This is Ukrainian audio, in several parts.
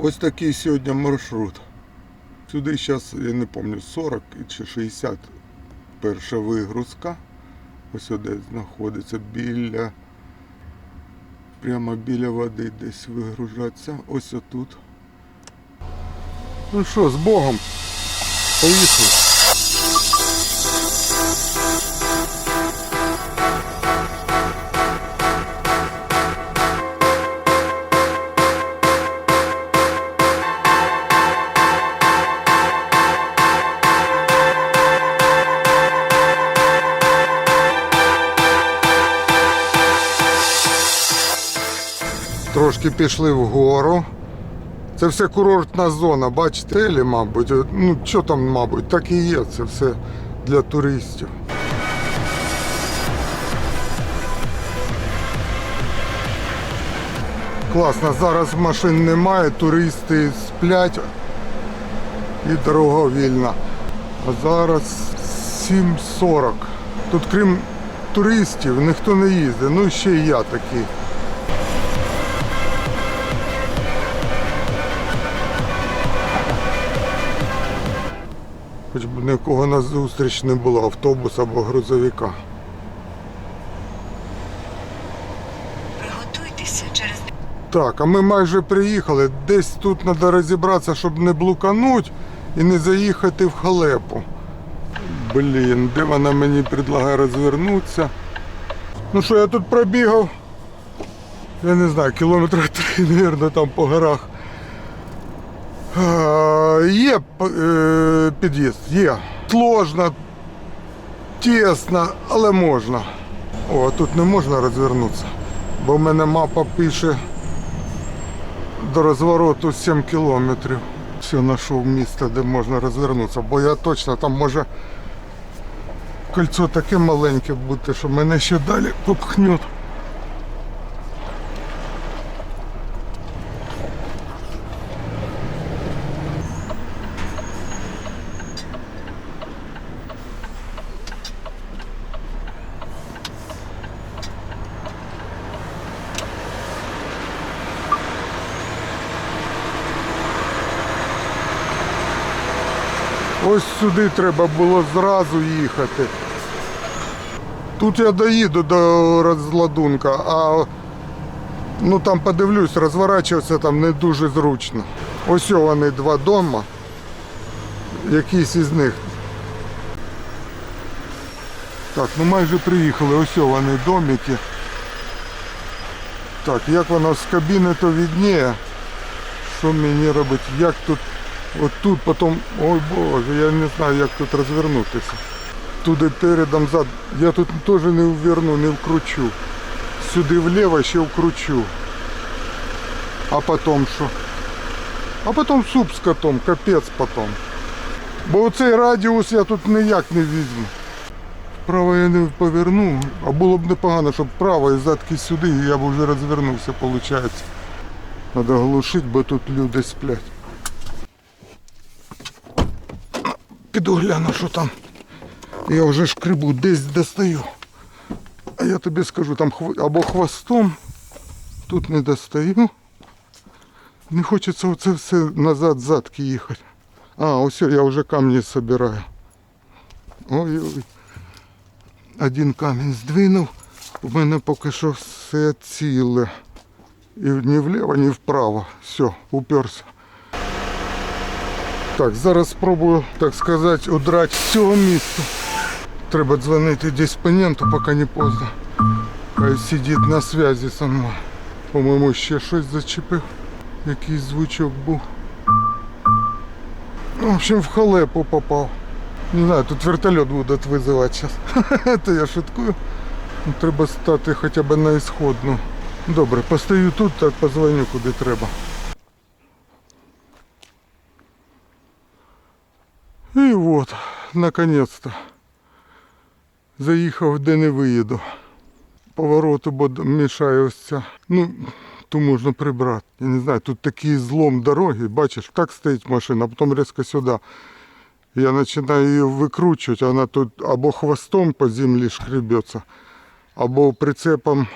Ось такий сьогодні маршрут. Сюди зараз, я не пам'ятаю, 40 чи 60 перша вигрузка. Ось де знаходиться біля. Прямо біля води десь вигружаться. Ось отут. Ну що, з Богом. Поїхали. Трошки пішли вгору. Це все курортна зона, бачите, Елі, мабуть. Ну, що там, мабуть, так і є. Це все для туристів. Класно, зараз машин немає, туристи сплять і дорога вільна. А зараз 7.40. Тут крім туристів ніхто не їздить, ну ще й я такий. Хоч б нікого на зустріч не було, автобус або грузовика. Приготуйтеся через Так, а ми майже приїхали. Десь тут треба розібратися, щоб не блукануть і не заїхати в халепу. Блін, де вона мені предлагає розвернутися. Ну що, я тут пробігав. Я не знаю, кілометра три, мабуть, там по горах. А, Є е, під'їзд, є. Сложно, тісно, але можна. О, тут не можна розвернутися, бо в мене мапа пише до розвороту 7 кілометрів. Все, знайшов місце, де можна розвернутися, бо я точно там може кольцо таке маленьке бути, що мене ще далі попхнуть. Ось сюди треба було зразу їхати. Тут я доїду до розладунка, а ну там подивлюсь, розворачуватися там не дуже зручно. Ось вони два дома. Якийсь із них. Так, ну майже приїхали, ось вони домики. Так, як воно з кабіни, то відніє. Що мені робити? Як тут От тут потім, ой боже, я не знаю, як тут розвернутися. Туди передом зад. Я тут теж не вверну, не вкручу. Сюди вліво ще вкручу. А потім що? А потім суп з котом, капець потім. Бо оцей радіус я тут ніяк не візьму. Вправо я не поверну, а було б непогано, щоб вправо і задки сюди, і я б вже розвернувся, виходить. Треба глушити, бо тут люди сплять. Піду гляну, що там. Я вже шкребу, десь достаю. А я тобі скажу, там або хвостом, тут не достаю. Не хочеться оце все назад задки їхати. А, ось я вже камні збираю. Ой-ой. Один камінь здвинув. У мене поки що все ціле. І ні вліво, ні вправо. Все, уперся. Так, зараз спробую, так сказати, удрати з цього місця. Треба дзвонити диспоненту, поки не поздно. Хай сидить на зв'язі зі мною. По-моєму, ще щось зачепив. Якийсь звучок був. Ну, в общем, в халепу попав. Не знаю, тут вертольот будуть визивати зараз. Це я шуткую. Ну, Треба стати хоча б на ісходну. Добре, постою тут, так позвоню куди треба. І от, наконець-то. Заїхав, де не виїду. Повороту, бо мішає ось ця. Ну, ту можна прибрати. Я не знаю, тут такий злом дороги, бачиш, так стоїть машина, а потім різко сюди. Я починаю її викручувати, вона тут або хвостом по землі шкребеться, або прицепом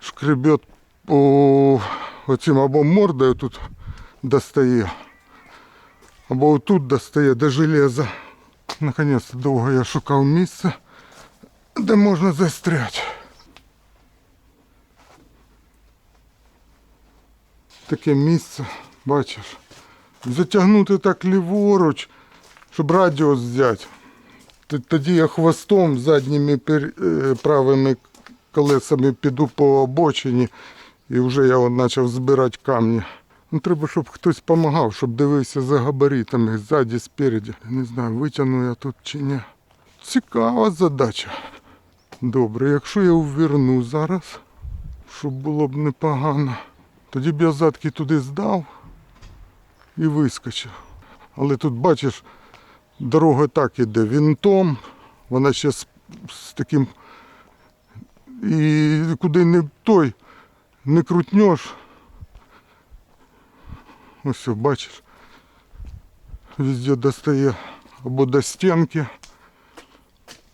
шкребет по оцим або мордою тут достає. Або отут достає до железа. Наконець довго я шукав місце, де можна застряти. Таке місце, бачиш. Затягнути так ліворуч, щоб радіус взяти. Тоді я хвостом задніми е, правими колесами піду по обочині і вже я почав збирати камні. Ну, треба, щоб хтось допомагав, щоб дивився за габаритами ззаді, спереді. Не знаю, витягну я тут чи ні. Цікава задача. Добре, якщо я уверну зараз, щоб було б непогано, тоді б я задки туди здав і вискочив. Але тут бачиш, дорога так іде вінтом, вона ще з, з таким. І куди не той не крутнеш. Все, бачиш. Везде достає або до стінки,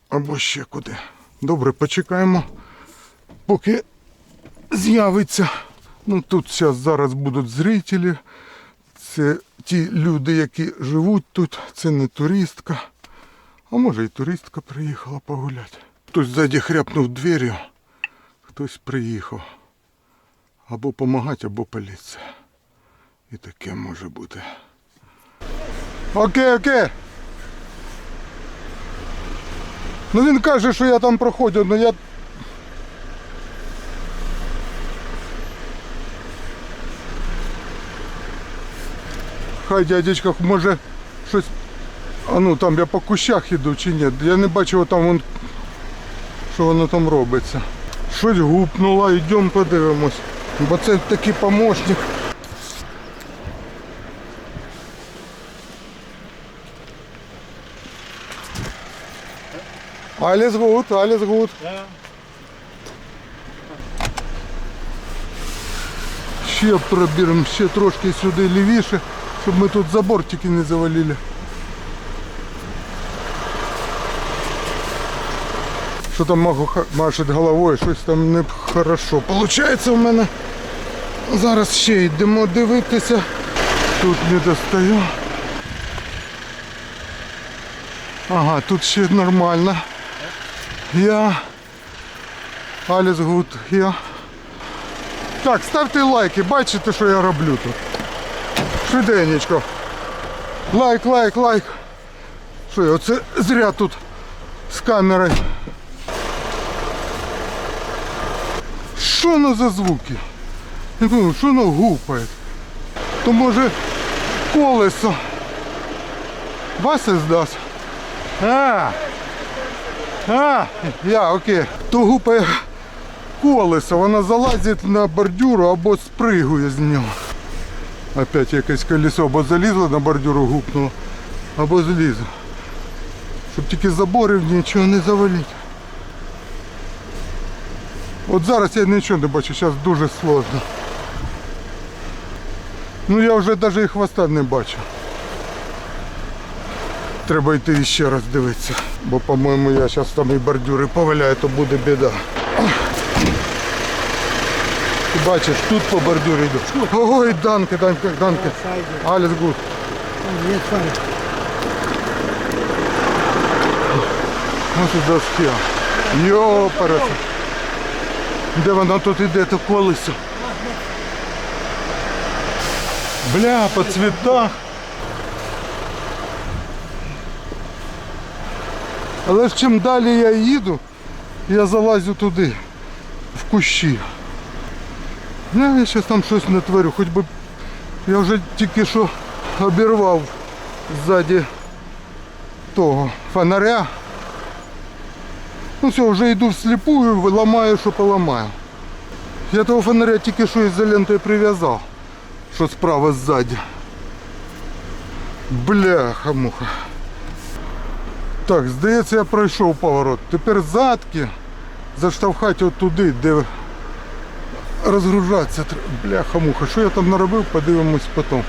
або ще куди. Добре, почекаємо, поки з'явиться. Ну тут зараз, зараз будуть зрителі. Це ті люди, які живуть тут, це не туристка. А може і туристка приїхала погуляти. Хтось ззаді хряпнув дверю, хтось приїхав. Або допомагати, або поліція. І таке може бути. Окей, окей. Ну він каже, що я там проходив, але я. Хай дядечка, може щось. А ну там я по кущах іду чи ні. Я не бачив там вон, що воно там робиться. Щось гупнуло, йдемо подивимось. Бо це такий помощник. Alles gut, alles gut. Ще пробіремо, ще трошки сюди лівіше, щоб ми тут забортики не завалили. Що там магу ха- машить головою, щось там не хорошо. Получається у мене. Зараз ще йдемо дивитися. Тут не достаю. Ага, тут ще нормально. Я. Аліс гуд, я. Так, ставте лайки, бачите, що я роблю тут. Швиденечко. Лайк, лайк, лайк. Що я оце зря тут з камерою. Що воно за звуки? Я думаю, що воно гупає? То може колесо. Вася здасть. А, а, я, окей. То гупає колесо, воно залазить на бордюр або спригує з нього. Опять якесь колесо або залізло на бордюру гупнуло, або злізло. Щоб тільки заборів нічого не завалити. От зараз я нічого не бачу, зараз дуже сложно. Ну я вже навіть і хвоста не бачу. Треба йти ще раз дивитися. Бо, по-моєму, я зараз там і бордюри поваляю, то буде біда. Ти бачиш, тут по бордюрі йду. Ой, данке. Alles gut. Jetzt fine. Ну тут доски. Йо, пересе. Де воно тут іде, то колесо? Бля, по цвітах. Але ж чим далі я їду, я залазю туди, в кущі. Ну, я зараз там щось не творю, хоч би я вже тільки що обірвав ззаді того фонаря. Ну все, вже йду всліпую, ламаю, що поламаю. Я того фонаря тільки що ізолентою прив'язав, що справа ззаді. Бляха-муха. Так, здається, я пройшов поворот. Тепер задки заштовхати от де розгружатися. Бляха-муха. Що я там наробив, подивимось потім.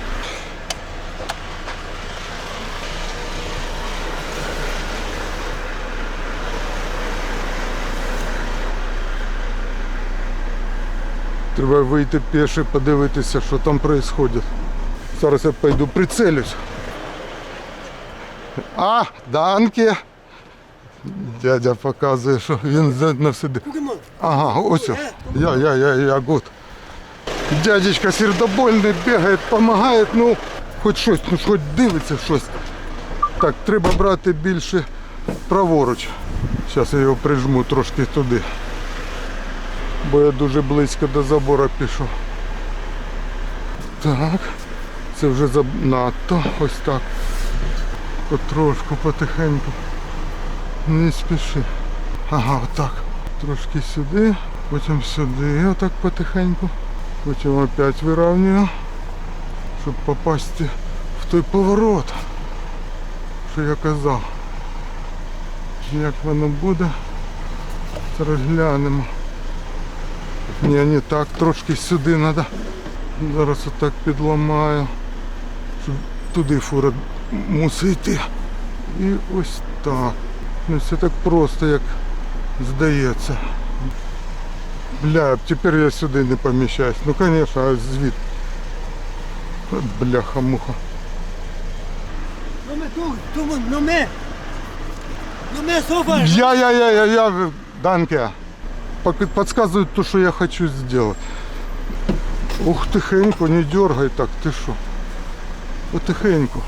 Треба вийти пеше, подивитися, що там відбувається. Зараз я пойду прицелюсь. А, Данке. Дядя показує, що він сиди. Ага, ось. Я, я, я, я, гуд. Дядечка сердобольний бігає, допомагає, ну, хоч щось, ну хоч дивиться щось. Так, треба брати більше праворуч. Зараз я його прижму трошки туди. Бо я дуже близько до забору пішов. Так, це вже занадто. Ось так. Потрошку, потихеньку. Не спіши. Ага, отак. Трошки сюди, потім сюди, отак потихеньку. Потім опять вирівнюю, щоб попасти в той поворот, що я казав. Як воно буде, зараз глянемо. Ні, не так, трошки сюди треба. Зараз отак підламаю, щоб туди фура мусить йти. І ось так. Не все так просто, як здається. Бля, тепер я сюди не поміщаюсь. Ну звісно, а звід. Бляха-муха. Я, я, я, я, я, Данке. Подсказывают то, что я хочу сделать. Ух, тихенько, не дергай так, ти що? Потихеньку.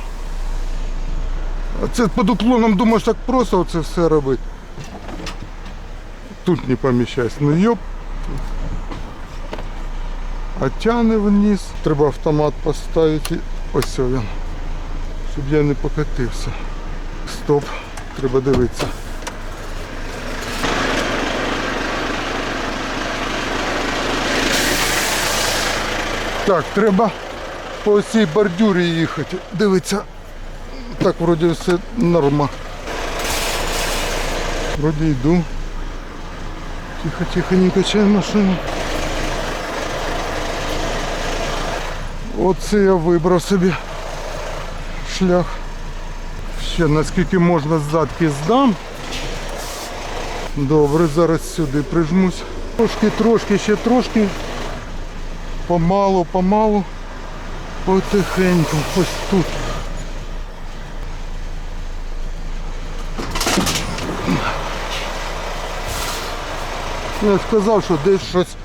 Це під уклоном думаєш так просто оце все робити. Тут не поміщайся. Ну йоп. А тяне вниз. Треба автомат поставити. Ось він. Щоб я не покатився. Стоп. Треба дивитися. Так, треба по цій бордюрі їхати. Дивиться. Так, вроді все норма. Вроді йду. Тихо, тихо, не качай машину. Оце я вибрав собі шлях. Ще наскільки можна задки здам. Добре, зараз сюди прижмусь. Трошки, трошки, ще трошки. Помалу, помалу. Потихеньку. Ось тут. Я сказав, що десь щось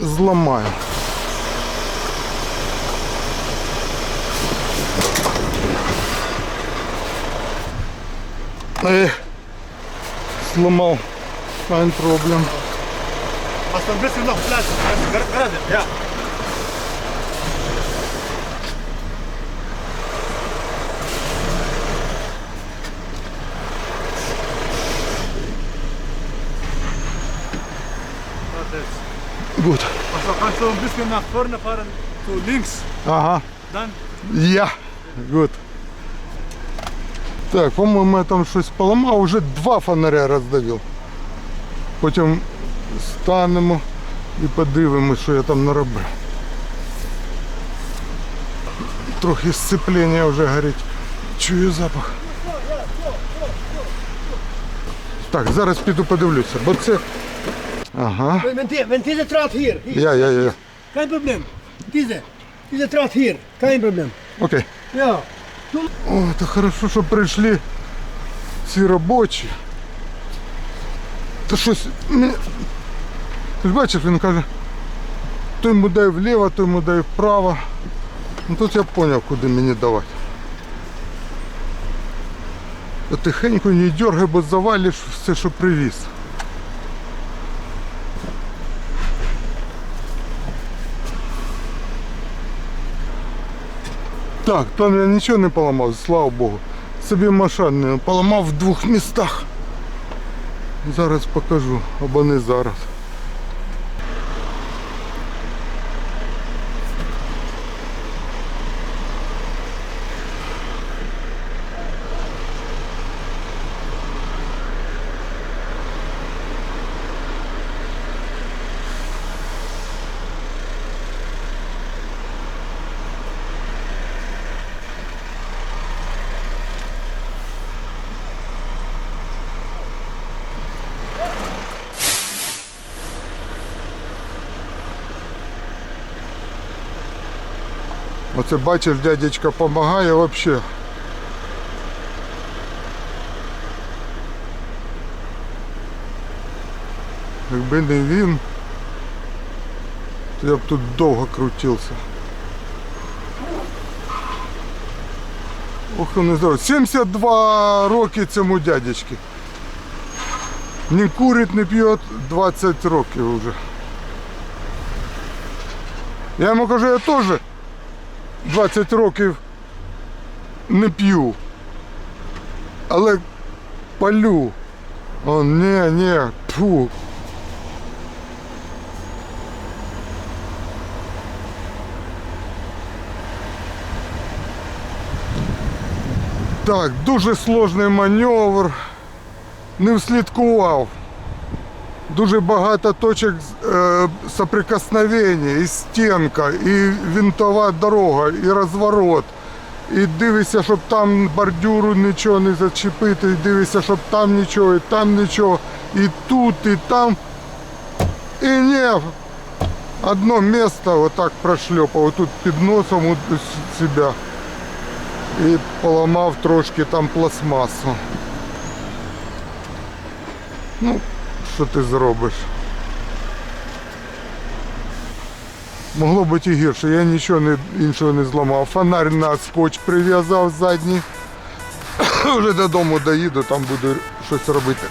зламаю. Ех, сломав. Fine Problem bisschen noch Platz? Gerade, ja. Gut. Du ein bisschen nach vorne fahren, zu links, Ага. dann Я. Good. Так, по-моєму, я там щось поламав, уже два фонаря роздавив. Потім станемо і подивимось, що я там наробив. Трохи сцеплення вже горить. Чую запах. Так, зараз піду подивлюся, бо це. Ага. Wenn, die, wenn diese Draht hier, hier, Я, я, я. kein Problem. Diese, diese Draht hier, kein Problem. Окей. Ja. О, то хорошо, що прийшли ці робочі. Та щось. не- Ти ж бачиш, він каже, той йому дай вліво, той йому дай вправо. Ну тут я зрозумів, куди мені давати. Та Тихенько не дергай, бо завалиш все, що привіз. Так, там я нічого не поламав, слава Богу. Собі машину поламав в двох містах. Зараз покажу, або не зараз. Оце бачиш, дядечка допомагає взагалі. Якби не він, то я б тут довго крутився. Ох, не знаю. 72 роки цьому дядечки. Не курить, не п'є 20 років вже. Я йому кажу, я теж 20 років не п'ю. Але палю. Он, не, не, фу. Так, дуже сложний маневр. Не вслідкував Дуже багато точок е, соприкосновення, і стінка, і винтова дорога, і розворот. І дивишся, щоб там бордюру нічого не зачепити, і дивишся, щоб там нічого, і там нічого, і тут, і там. І не, одно місце отак прошльопав, тут під носом у себе. І поламав трошки там пластмасу. Ну, що ти зробиш? Могло бути і гірше, я нічого не, іншого не зламав. Фонарь на скотч прив'язав задній. Вже додому доїду, там буду щось робити.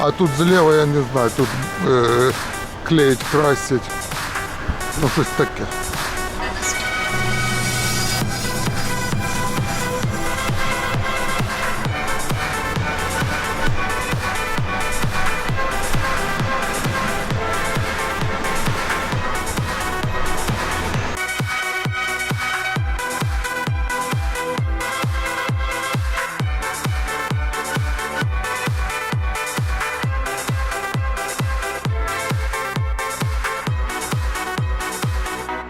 А тут зліва я не знаю, тут е, клеїть, красять. Ну щось таке.